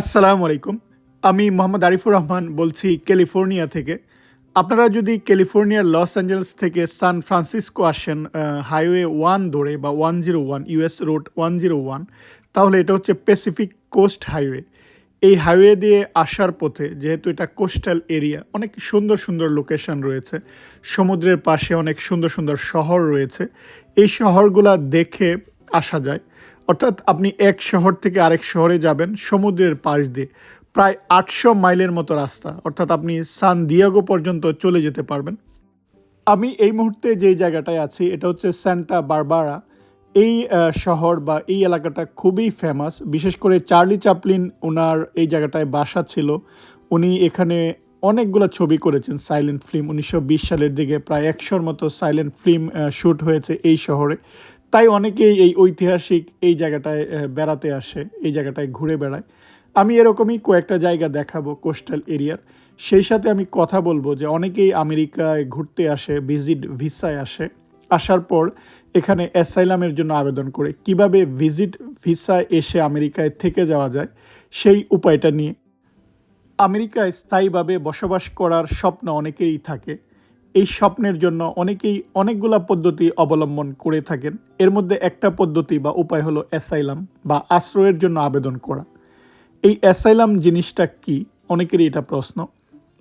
আসসালামু আলাইকুম। আমি মোহাম্মদ আরিফুর রহমান বলছি ক্যালিফোর্নিয়া থেকে। আপনারা যদি ক্যালিফোর্নিয়ার লস অ্যাঞ্জেলেস থেকে সান ফ্রান্সিসকো আসেন হাইওয়ে ওয়ান ধরে বা one zero one US road one zero one, তাহলে এটা হচ্ছে প্যাসিফিক কোস্ট হাইওয়ে। এই হাইওয়ে দিয়ে আসার পথে, যেহেতু এটা কোস্টাল এরিয়া, অনেক সুন্দর সুন্দর লোকেশন রয়েছে। সমুদ্রের পাশে অনেক সুন্দর সুন্দর শহর রয়েছে। এই শহরগুলা দেখে আসা যায়। অর্থাৎ আপনি এক শহর থেকে আরেক শহরে যাবেন, সমুদ্রের পাশ দিয়ে। প্রায় আটশো মাইলের মতো রাস্তা, অর্থাৎ আপনি সান দিয়াগো পর্যন্ত চলে যেতে পারবেন। আমি এই মুহূর্তে যেই জায়গাটায় আছি, এটা হচ্ছে স্যান্টা বারবারা। এই শহর বা এই এলাকাটা খুবই ফেমাস বিশেষ করে চার্লি চাপলিন ওনার এই জায়গাটায় বাসা ছিল। উনি এখানে অনেকগুলো ছবি করেছেন সাইলেন্ট ফিল্ম উনিশশো বিশ সালের দিকে প্রায় একশোর মতো সাইলেন্ট ফিল্ম শ্যুট হয়েছে এই শহরে। তাই অনেকেই এই ঐতিহাসিক এই জায়গাটায় বেড়াতে আসে, এই জায়গাটায় ঘুরে বেড়ায়। আমি এরকমই কয়েকটা জায়গা দেখাবো কোস্টাল এরিয়ার। সেই সাথে আমি কথা বলব যে অনেকেই আমেরিকায় ঘুরতে আসে, ভিজিট ভিসায় আসে। আসার পর এখানে অ্যাসাইলামের জন্য আবেদন করে কীভাবে ভিজিট ভিসায় এসে আমেরিকায় থেকে যাওয়া যায়, সেই উপায়টা নিয়ে। আমেরিকায় স্থায়ীভাবে বসবাস করার স্বপ্ন অনেকেরই থাকে। এই স্বপ্নের জন্য অনেকেই অনেকগুলা পদ্ধতি অবলম্বন করে থাকেন। এর মধ্যে একটা পদ্ধতি বা উপায় হলো অ্যাসাইলাম বা আশ্রয়ের জন্য আবেদন করা। এই অ্যাসাইলাম জিনিসটা কি? অনেকেরই এটা প্রশ্ন।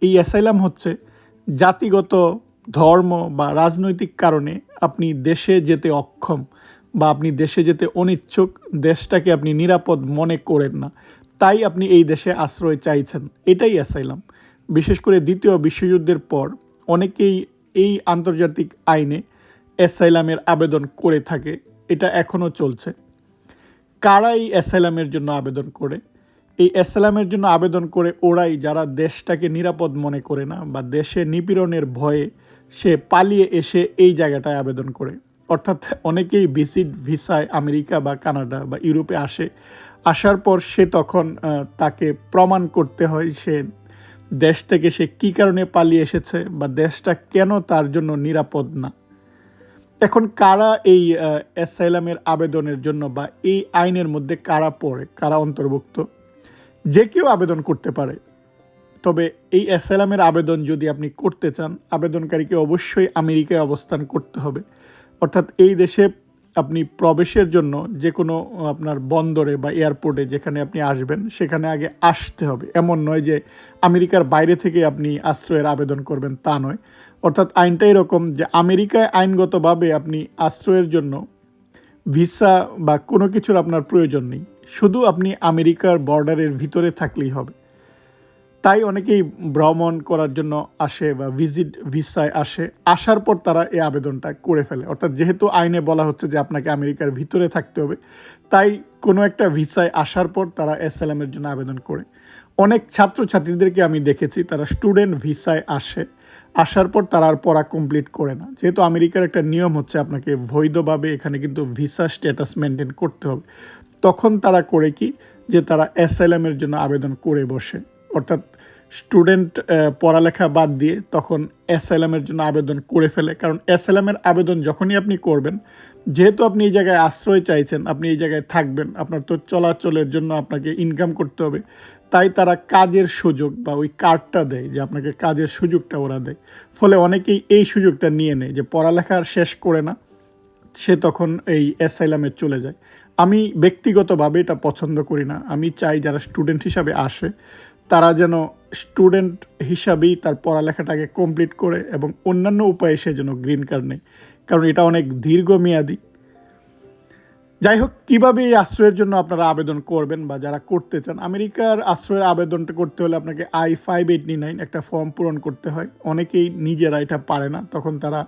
এই অ্যাসাইলাম হচ্ছে জাতিগত ধর্ম বা রাজনৈতিক কারণে আপনি দেশে যেতে অক্ষম বা আপনি দেশে যেতে অনিচ্ছুক, দেশটাকে আপনি নিরাপদ মনে করেন না। তাই আপনি এই দেশে আশ্রয় চাইছেন। এটাই অ্যাসাইলাম। বিশেষ করে দ্বিতীয় বিশ্বযুদ্ধের পর অনেকেই এই আন্তর্জাতিক আইনে অ্যাসাইলামের আবেদন করে থাকে, এটা এখনও চলছে। কারা এই অ্যাসাইলামের জন্য আবেদন করে? এই অ্যাসাইলামের জন্য আবেদন করে ওরাই যারা দেশটাকে নিরাপদ মনে করে না বা দেশে নিপীড়নের ভয়ে সে পালিয়ে এসে এই জায়গাটায় আবেদন করে। অর্থাৎ অনেকেই ভিসিট ভিসায় আমেরিকা বা কানাডা বা ইউরোপে আসে, আসার পর সে তখন তাকে প্রমাণ করতে হয় সে দেশ থেকে সে কী কারণে পালিয়ে এসেছে বা দেশটা কেন তার জন্য নিরাপদ না? এখন কারা এই অ্যাসাইলামের আবেদনের জন্য বা এই আইনের মধ্যে কারা পড়ে, কারা অন্তর্ভুক্ত? যে কেউ আবেদন করতে পারে। তবে এই অ্যাসাইলামের আবেদন যদি আপনি করতে চান, আবেদনকারীকে অবশ্যই আমেরিকায় অবস্থান করতে হবে। অর্থাৎ এই দেশে আপনি প্রবেশের জন্য যে কোনো আপনার বন্দরে বা এয়ারপোর্টে যেখানে আপনি আসবেন, সেখানে আগে আসতে হবে। এমন নয় যে আমেরিকার বাইরে থেকে আপনি আশ্রয়ের আবেদন করবেন, তা নয়। অর্থাৎ আইনটা এরকম যে আমেরিকায় আইনগতভাবে আপনি আশ্রয়ের জন্য ভিসা বা কোনো কিছুর আপনার প্রয়োজন নেই। শুধু আপনি আমেরিকার বর্ডারের ভিতরে থাকলেই হবে। তাই অনেকেই ভ্রমণ করার জন্য আসে বা ভিজিট ভিসায় আসে। আসার পর তারা এই আবেদনটা করে ফেলে। অর্থাৎ যেহেতু আইনে বলা হচ্ছে যে আপনাকে আমেরিকার ভিতরে থাকতে হবে, তাই কোনো একটা ভিসায় আসার পর তারা এসএলএমের জন্য আবেদন করে। অনেক ছাত্রছাত্রীদেরকে আমি দেখেছি, তারা স্টুডেন্ট ভিসায় আসে। আসার পর তারা আর পড়া কমপ্লিট করে না। যেহেতু আমেরিকার একটা নিয়ম হচ্ছে আপনাকে বৈধভাবে এখানে কিন্তু ভিসা স্ট্যাটাস মেনটেন করতে হবে। তখন তারা করে কি? যে তারা এসএলএমের জন্য আবেদন করে বসে। অর্থাৎ স্টুডেন্ট পড়ালেখা বাদ দিয়ে তখন এসএলএমের জন্য আবেদন করে ফেলে। কারণ এসএলএমের আবেদন যখনই আপনি করবেন, যেহেতু আপনি এই জায়গায় আশ্রয় চাইছেন, আপনি এই জায়গায় থাকবেন, আপনার তো চলাচলের জন্য আপনাকে ইনকাম করতে হবে, তাই তারা কাজের সুযোগ বা ওই কার্ডটা দেয় যে আপনাকে কাজের সুযোগটা ওরা দেয়। ফলে অনেকেই এই সুযোগটা নিয়ে নেয় যে পড়ালেখা শেষ করে না, সে তখন এই অ্যাসাইলামে চলে যায়। আমি ব্যক্তিগতভাবে এটা পছন্দ করি না। আমি চাই যারা স্টুডেন্ট হিসাবে আসে তারা যেন স্টুডেন্ট হিসাবেই তার পড়ালেখাটাকে কমপ্লিট করে এবং অন্যান্য উপায়ে সে যেন গ্রিন কার্ড নেয়। কারণ এটা অনেক দীর্ঘমেয়াদী। যাই হোক, কীভাবে এই আশ্রয়ের জন্য আপনারা আবেদন করবেন বা যারা করতে চান, আমেরিকার আশ্রয়ের আবেদনটা করতে হলে আপনাকে আই ফাইভ এইটনি নাইন একটা ফর্ম পূরণ করতে হয়। অনেকেই নিজেরা এটা পারে না, তখন তারা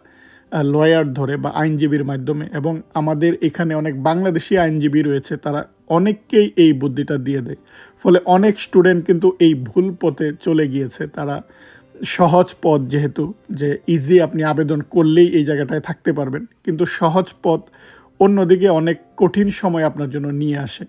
লয়ার ধরে বা আইনজীবীর মাধ্যমে এবং আমাদের এখানে অনেক বাংলাদেশি আইনজীবী রয়েছে, তারা অনেককেই এই বুদ্ধিটা দিয়ে দেয়। ফলে অনেক স্টুডেন্ট কিন্তু এই ভুল পথে চলে গিয়েছে। তারা সহজ পথ যেহেতু যে ইজি আপনি আবেদন করলেই এই জায়গাটায় থাকতে পারবেন, কিন্তু সহজ পথ অন্যদিকে অনেক কঠিন সময় আপনার জন্য নিয়ে আসে।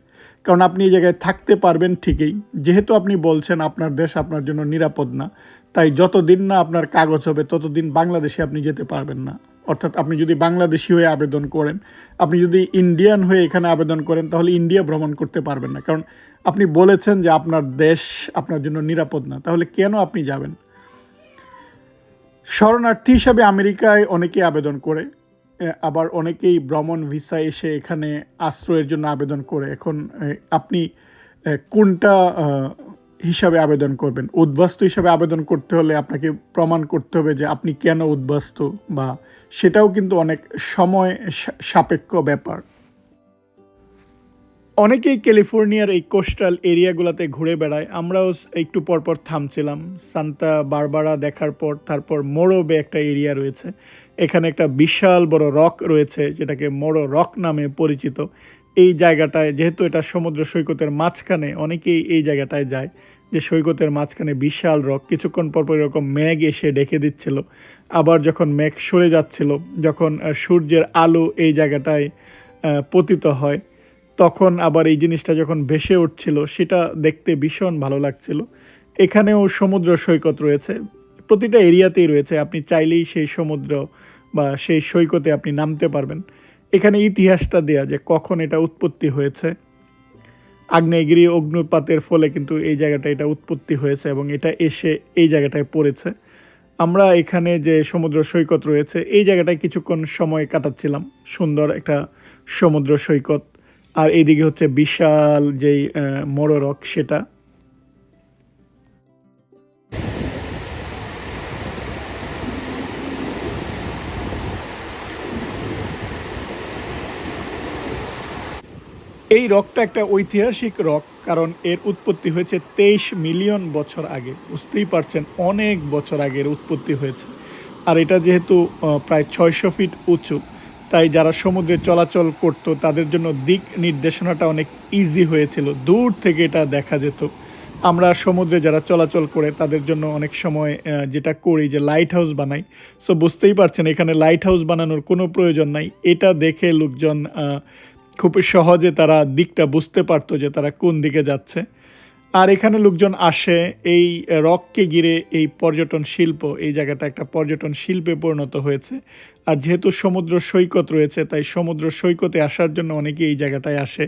কারণ আপনি এই জায়গায় থাকতে পারবেন ঠিকই, যেহেতু আপনি বলছেন আপনার দেশ আপনার জন্য নিরাপদ না, তাই যতদিন না আপনার কাগজ হবে ততদিন বাংলাদেশে আপনি যেতে পারবেন না। অর্থাৎ আপনি যদি বাংলাদেশি হয়ে আবেদন করেন, আপনি যদি ইন্ডিয়ান হয়ে এখানে আবেদন করেন, তাহলে ইন্ডিয়া ভ্রমণ করতে পারবেন না। কারণ আপনি বলেছেন যে আপনার দেশ আপনার জন্য নিরাপদ না, তাহলে কেন আপনি যাবেন? শরণার্থী হিসাবে আমেরিকায় অনেকেই আবেদন করে আবার অনেকেই ভ্রমণ ভিসা এসে এখানে আশ্রয়ের জন্য আবেদন করে। এখন আপনি কোনটা হিসাবে আবেদন করবেন। উদ্বাস্তু হিসাবে আবেদন করতে হলে আপনাকে প্রমাণ করতে হবে যে আপনি কেন উদ্বাস্তু বা সেটাও কিন্তু অনেক সময় সাপেক্ষ ব্যাপার। অনেকেই ক্যালিফোর্নিয়ার এই কোস্টাল এরিয়াগুলোতে ঘুরে বেড়ায়। আমরাও একটু পরপর থামছিলাম। সান্তা বারবারা দেখার পর তারপর মোরোবে একটা এরিয়া রয়েছে। এখানে একটা বিশাল বড় রক রয়েছে, যেটাকে মোরো রক নামে পরিচিত। এই জায়গাটায়, যেহেতু এটা সমুদ্র সৈকতের মাঝখানে, অনেকেই এই জায়গাটায় যায়, যে সৈকতের মাঝখানে বিশাল রক, কিছুক্ষণ পর পর এরকম মেঘ এসে ডেকে দিচ্ছিল। আবার যখন মেঘ সরে যাচ্ছিল, যখন সূর্যের আলো এই জায়গাটায় পতিত হয়, তখন আবার এই জিনিসটা যখন ভেসে উঠছিল, সেটা দেখতে ভীষণ ভালো লাগছিল। এখানেও সমুদ্র সৈকত রয়েছে, প্রতিটা এরিয়াতেই রয়েছে, আপনি চাইলেই সেই সমুদ্র বা সেই সৈকতে আপনি নামতে পারবেন। এখানে ইতিহাসটা দেয়া যে কখন এটা উৎপত্তি হয়েছে। আগ্নেয়গিরি অগ্নুৎপাতের ফলে কিন্তু এই জায়গাটা এটা উৎপত্তি হয়েছে এবং এটা এসে এই জায়গাটায় পড়েছে। আমরা এখানে যে সমুদ্র সৈকত রয়েছে এই জায়গাটায় কিছুক্ষণ সময় কাটাচ্ছিলাম। সুন্দর একটা সমুদ্র সৈকত। আর এইদিকে হচ্ছে বিশাল যেই আহ, মোররক সেটা। এই রকটা একটা ঐতিহাসিক রক, কারণ এর উৎপত্তি হয়েছে তেইশ মিলিয়ন বছর আগে। বুঝতেই পারছেন, অনেক বছর আগে এর উৎপত্তি হয়েছে। আর এটা যেহেতু প্রায় ছয়শো ফিট উঁচু, তাই যারা সমুদ্রে চলাচল করতো, তাদের জন্য দিক নির্দেশনাটা অনেক ইজি হয়েছিল। দূর থেকে এটা দেখা যেত। আমরা সমুদ্রে যারা চলাচল করে, তাদের জন্য অনেক সময় যেটা করি যে লাইট হাউস বানাই। সো বুঝতেই পারছেন, এখানে লাইট হাউস বানানোর কোনো প্রয়োজন নাই। এটা দেখে লোকজন খুব সহজে তারা দিকটা বুঝতে পারতো যে তারা কোন দিকে যাচ্ছে। আর এখানে লোকজন আসে, এই রককে ঘিরে এই পর্যটন শিল্প, এই জায়গাটা একটা পর্যটন শিল্পে পরিণত হয়েছে। আর যেহেতু সমুদ্র সৈকত রয়েছে, তাই সমুদ্র সৈকতে আসার জন্য অনেকে এই জায়গাটায় আসে।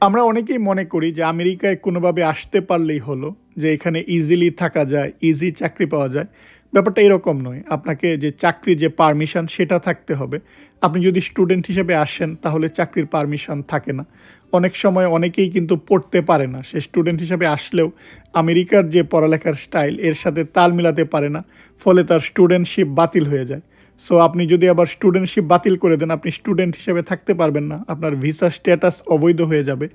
আমরা অনেকেই মনে করি যে আমেরিকায় কোনোভাবে আসতে পারলেই হলো, যে এখানে ইজিলি থাকা যায় ইজি চাকরি পাওয়া যায়। ব্যাপারটা এরকম নয়। আপনাকে যে চাকরি যে পারমিশন সেটা থাকতে হবে। আপনি যদি স্টুডেন্ট হিসেবে আসেন, তাহলে চাকরির পারমিশন থাকে না। অনেক সময় অনেকেই কিন্তু পড়তে পারে না। সে স্টুডেন্ট হিসেবে আসলেও আমেরিকার যে পড়ালেখার স্টাইল এর সাথে তাল মিলাতে পারে না। ফলে তার স্টুডেন্টশিপ বাতিল হয়ে যায়। সো আপনি যদি আবার স্টুডেন্টশিপ বাতিল করে দেন, আপনি স্টুডেন্ট হিসেবে থাকতে পারবেন না। আপনার ভিসা স্ট্যাটাস অবৈধ হয়ে যাবে।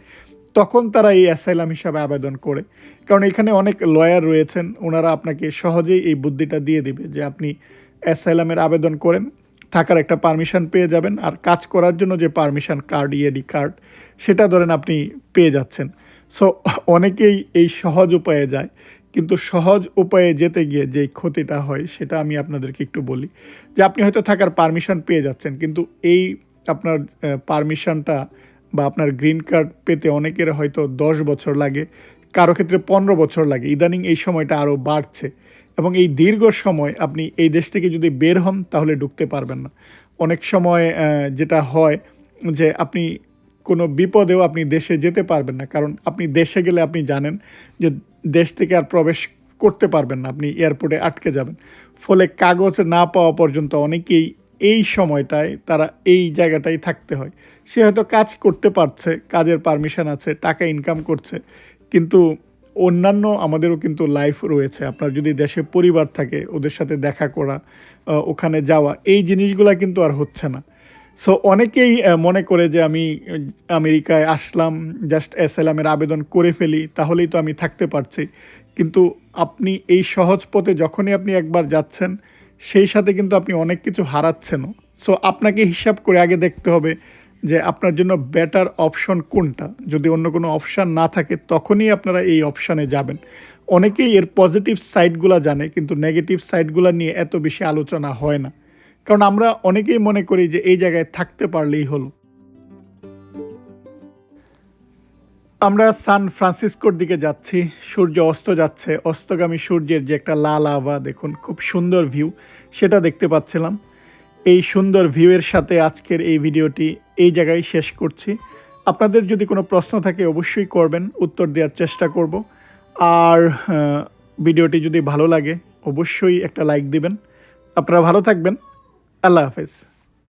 তখন তারা এই অ্যাসাইলাম হিসাবে আবেদন করে। কারণ এখানে অনেক লয়ার রয়েছেন, ওনারা আপনাকে সহজেই এই বুদ্ধিটা দিয়ে দিবে যে আপনি অ্যাসাইলামের আবেদন করেন, থাকার একটা পারমিশন পেয়ে যাবেন আর কাজ করার জন্য যে পারমিশন কার্ড, ইএডি কার্ড, সেটা ধরেন আপনি পেয়ে যাচ্ছেন। সো অনেকেই এই সহজ উপায়ে যায়, কিন্তু সহজ উপায়ে যেতে গিয়ে যেই ক্ষতিটা হয়, সেটা আমি আপনাদেরকে একটু বলি। যে আপনি হয়তো থাকার পারমিশন পেয়ে যাচ্ছেন, কিন্তু এই আপনার পারমিশনটা বা আপনার গ্রিন কার্ড পেতে অনেকের হয়তো দশ বছর লাগে, কারও ক্ষেত্রে পনেরো বছর লাগে। ইদানিং এই সময়টা আরও বাড়ছে এবং এই দীর্ঘ সময় আপনি এই দেশ থেকে যদি বের হন, তাহলে ঢুকতে পারবেন না। অনেক সময় যেটা হয় যে আপনি কোনো বিপদেও আপনি দেশে যেতে পারবেন না, কারণ আপনি দেশে গেলে আপনি জানেন যে দেশ থেকে আর প্রবেশ করতে পারবেন না, আপনি এয়ারপোর্টে আটকে যাবেন। ফলে কাগজ না পাওয়া পর্যন্ত অনেকেই এই সময়টায় তারা এই জায়গাটাই থাকতে হয়। সে হয়তো কাজ করতে পারছে, কাজের পারমিশন আছে, টাকা ইনকাম করছে, কিন্তু অন্যান্য আমাদেরও কিন্তু লাইফ রয়েছে। আপনার যদি দেশে পরিবার থাকে, ওদের সাথে দেখা করা ওখানে যাওয়া, এই জিনিসগুলো কিন্তু আর হচ্ছে না। সো অনেকেই মনে করে যে আমি আমেরিকায় আসলাম জাস্ট অ্যাসাইলামের আবেদন করে ফেলি, তাহলেই তো আমি থাকতে পারছি। কিন্তু আপনি এই সহজ পথে যখনই আপনি একবার যাচ্ছেন সেই সাথে কিন্তু আপনি অনেক কিছু হারাচ্ছেনও। সো আপনাকে হিসাব করে আগে দেখতে হবে যে আপনার জন্য বেটার অপশন কোনটা। যদি অন্য কোনো অপশান না থাকে, তখনই আপনারা এই অপশানে যাবেন। অনেকেই এর পজিটিভ সাইডগুলো জানে, কিন্তু নেগেটিভ সাইডগুলো নিয়ে এত বেশি আলোচনা হয় না। কারণ আমরা অনেকেই মনে করি যে এই জায়গায় থাকতে পারলেই হলো। আমরা সান ফ্রান্সিসকোর দিকে যাচ্ছি। সূর্য অস্ত যাচ্ছে। অস্তগামী সূর্যের যে একটা লাল আভা, দেখুন, খুব সুন্দর ভিউ, সেটা দেখতে পাচ্ছিলাম। এই সুন্দর ভিউয়ের সাথে আজকের এই ভিডিওটি এই জায়গায় শেষ করছি। আপনাদের যদি কোনো প্রশ্ন থাকে, অবশ্যই করবেন, উত্তর দেওয়ার চেষ্টা করব। আর ভিডিওটি যদি ভালো লাগে, অবশ্যই একটা লাইক দিবেন। আপনারা ভালো থাকবেন। আল্লাহ হাফেজ।